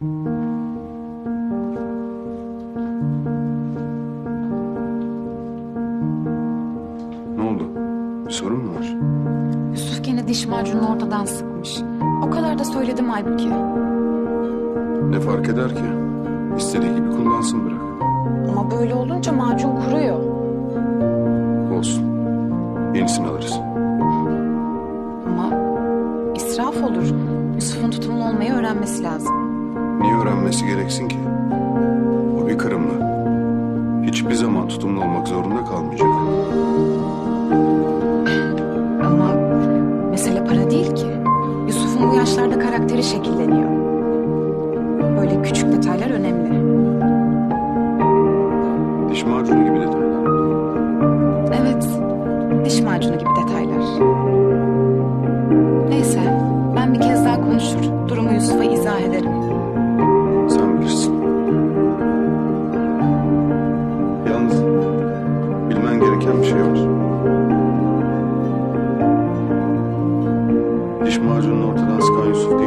Ne oldu? Bir sorun mu var? Yusuf gene diş macununu ortadan sıkmış. O kadar da söyledim halbuki. Ne fark eder ki? İstediği gibi kullansın bırak. Ama böyle olunca macun kuruyor. Olsun. Yenisini alırız. Ama israf olur. Yusuf'un tutumlu olmayı öğrenmesi lazım. Niye öğrenmesi gereksin ki? O bir Kırımlı. Hiçbir zaman tutumlu olmak zorunda kalmayacak. Ama mesele para değil ki. Yusuf'un bu yaşlarda karakteri şekilleniyor. Böyle küçük detaylar önemli. Diş macunu gibi detaylar. Evet, diş macunu gibi detaylar. Neyse, ben bir kez daha konuşur, durumu Yusuf'a izah ederim. Bilmen gereken bir şey var. Diş macununu ortadan sıkan Yusuf değil